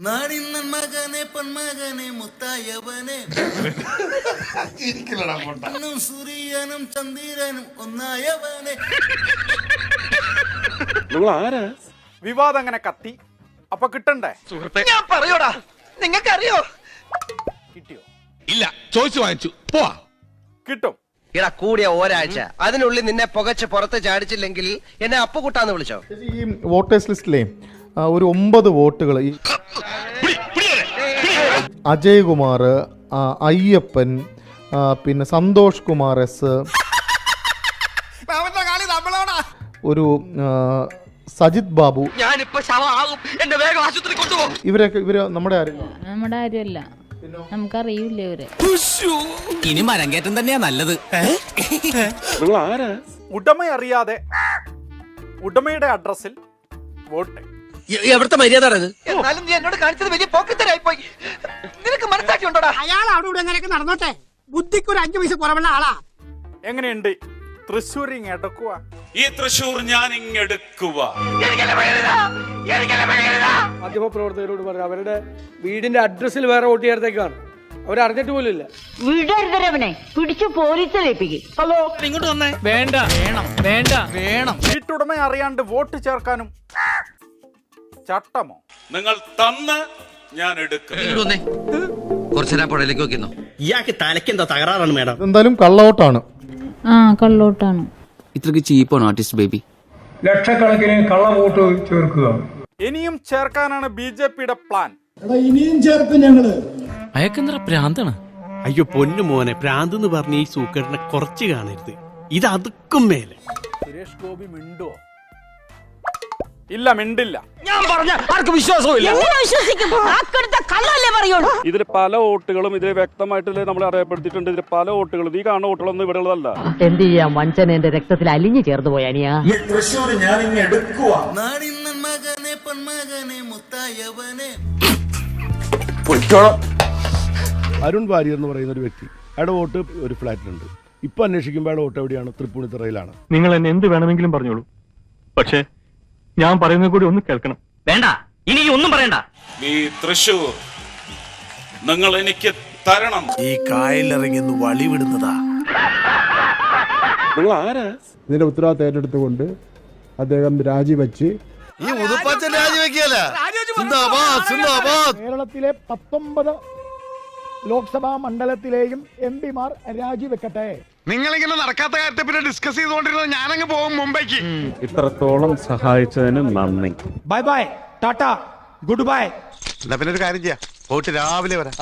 നാടിന്നൻ മകനെ പൊന്മകനെ മുത്തായവനെ. ഇന്നും സൂര്യനും ചന്ദ്രനും ഒന്നായവനെ. വിവാദം അങ്ങനെ കത്തി. അപ്പൊ കിട്ടണ്ടേ? ഞാൻ പറയോടാ. നിങ്ങൾക്കറിയോ? കിട്ടിയോ? ഇല്ല. ചോദിച്ചു വാങ്ങിച്ചു. പോവാ. കിട്ടും. ഇടാ കൂടിയ ഒരാഴ്ച. അതിനുള്ളിൽ നിന്നെ പുകച്ച് പുറത്ത് ചാടിച്ചില്ലെങ്കിൽ എന്നെ അപ്പുകുട്ടാന്ന് വിളിച്ചോ? ഈ വോട്ടേഴ്സ് ലിസ്റ്റിലെ ഒരു ഒമ്പത് വോട്ടുകൾ ഈ അജയ് കുമാർ അയ്യപ്പൻ പിന്നെ സന്തോഷ് കുമാർ എസ്. ഒരു സജിത് ബാബു. ഇവരൊക്കെ ഇവർ നമ്മുടെ നമ്മുടെ ആരുമല്ല. നമുക്കറിയില്ല ഇവരെ. ഇനി മരങ്കേറ്റം തന്നെയാ നല്ലത്. ഉടമ അറിയാതെ ഉടമയുടെ അഡ്രസ്സിൽ വോട്ട് എവിടുത്തെ മര്യാദ എന്നാലും നീ എന്നോട് കാണിച്ചത് വലിയ പോക്കത്തരായി പോയി നിനക്ക് മനസ്സാക്കിയുണ്ടോടാ അയാൾ അവിടെ ഇവിടെ എങ്ങനെയൊക്കെ നടന്നോട്ടെ? ബുദ്ധിക്ക് ഒരു അഞ്ചു പൈസ കുറവുള്ള ആളാ. എങ്ങനെയുണ്ട്? തൃശ്ശൂർ ഇങ്ങ് എടുക്കുക ഈ തൃശ്ശൂർ ഞാൻ ഇങ്ങെടുക്കുക മാധ്യമപ്രവർത്തകരോട് പറഞ്ഞു അവരുടെ വീടിന്റെ അഡ്രസ്സിൽ വേറെ വോട്ട് ചേർത്തേക്കാണ് അവരറിഞ്ഞിട്ട് പോലും ഇല്ല. വിടരുതരവനെ പിടിച്ചു ഹലോ ഇങ്ങോട്ട് വന്നേ വേണ്ട. വേണം. വേണ്ട വേണം. വീട്ടുടമ അറിയാണ്ട് വോട്ട് ചേർക്കാനും ചട്ടമോ? നിങ്ങൾ തന്ന് ഞാൻ എടുക്കും. ഇയാൾക്ക് തലയ്ക്ക് എന്താ തകരാറാണ് മേഡം. എന്തായാലും കള്ളവോട്ടാണ്. ആ കള്ളോട്ടാണ് ഇത്രക്ക് ചീപ്പാണ് ആർട്ടിസ്റ്റ് ബേബി ലക്ഷക്കണക്കിന് കള്ള വോട്ട് ചേർക്കുക. ഇനിയും ചേർക്കാനാണ് ബി ജെ പിയുടെ പ്ലാൻ അയക്കെന്തറ പ്രാന്താണ്? അയ്യോ പൊന്നു മോനെ പ്രാന്ത് എന്ന് പറഞ്ഞ ഈ സൂക്കേടിനെ കുറച്ച് കാണരുത്. ഇത് അതുക്കും മേലെ. സുരേഷ് ഗോപി മിണ്ടോ ഇല്ല മിണ്ടില്ല. പറഞ്ഞ ആർക്കും വിശ്വാസമില്ല വിശ്വസിക്കും. ആക്കെടുത്ത കള്ളല്ലേ പറയുള്ളൂ. ഇതിൽ പല വോട്ടുകളും ഇതിൽ വ്യക്തമായിട്ട് നമ്മൾ അറിയപ്പെടുത്തിയിട്ടുണ്ട് ഇതിൽ പല വോട്ടുകളും. ഈ കാണുന്ന വോട്ടുകളൊന്നും ഇവിടെ ഉള്ളതല്ല എന്ത് ചെയ്യാം? വഞ്ചൻ എന്റെ രക്തത്തിൽ അലിഞ്ഞു ചേർന്ന് പോയ അനിയാ ഈ തൃശ്ശൂർ ഞാൻ ഇങ്ങെടുക്കുക നാടിന്നൻ മകനെ പൊന്മകനെ മുത്തായവനെ. അരുൺ വാര്യർ എന്ന് പറയുന്ന ഒരു വ്യക്തി അയാളുടെ വോട്ട് ഒരു ഫ്ലാറ്റിലുണ്ട്. ഇപ്പൊ അന്വേഷിക്കുമ്പോൾ അയാളുടെ വോട്ട് എവിടെയാണ്? തൃപ്പൂണിത്തറയിലാണ്. നിങ്ങൾ എന്നെ എന്ത് വേണമെങ്കിലും പറഞ്ഞോളൂ. പക്ഷേ ഞാൻ പറയുന്നത് കൂടി ഒന്ന് കേൾക്കണം. വേണ്ട ഇനി ഒന്നും പറയണ്ട. ഈ തൃശൂർ നിങ്ങൾ എനിക്ക് തരണം. ഈ കായലിറങ്ങി വളി വിടുന്നതാ നിങ്ങൾ ആരാ? ഇതിന്റെ ഉത്തരവാദിത്തം ഏറ്റെടുത്തുകൊണ്ട് അദ്ദേഹം രാജിവെച്ച് ഈ ഉതുപ്പച്ചൻ രാജിവെക്കല കേരളത്തിലെ പത്തൊമ്പത് ലോക്സഭാ മണ്ഡലത്തിലെയും എം പിമാർ രാജിവെക്കട്ടെ. നിങ്ങളിങ്ങനെ നടക്കാത്ത കാര്യത്തെ പിന്നെ ഡിസ്കസ് ചെയ്തുകൊണ്ടിരുന്നത് ഞാനങ്ങ് പോകും മുംബൈക്ക്. ഇത്രത്തോളം സഹായിച്ചതിന് നന്ദി. Bye bye tata good bye എന്നാ പിന്നെ ഒരു കാര്യം ചെയ്യാം. പോയിട്ട് രാവിലെ വരാം.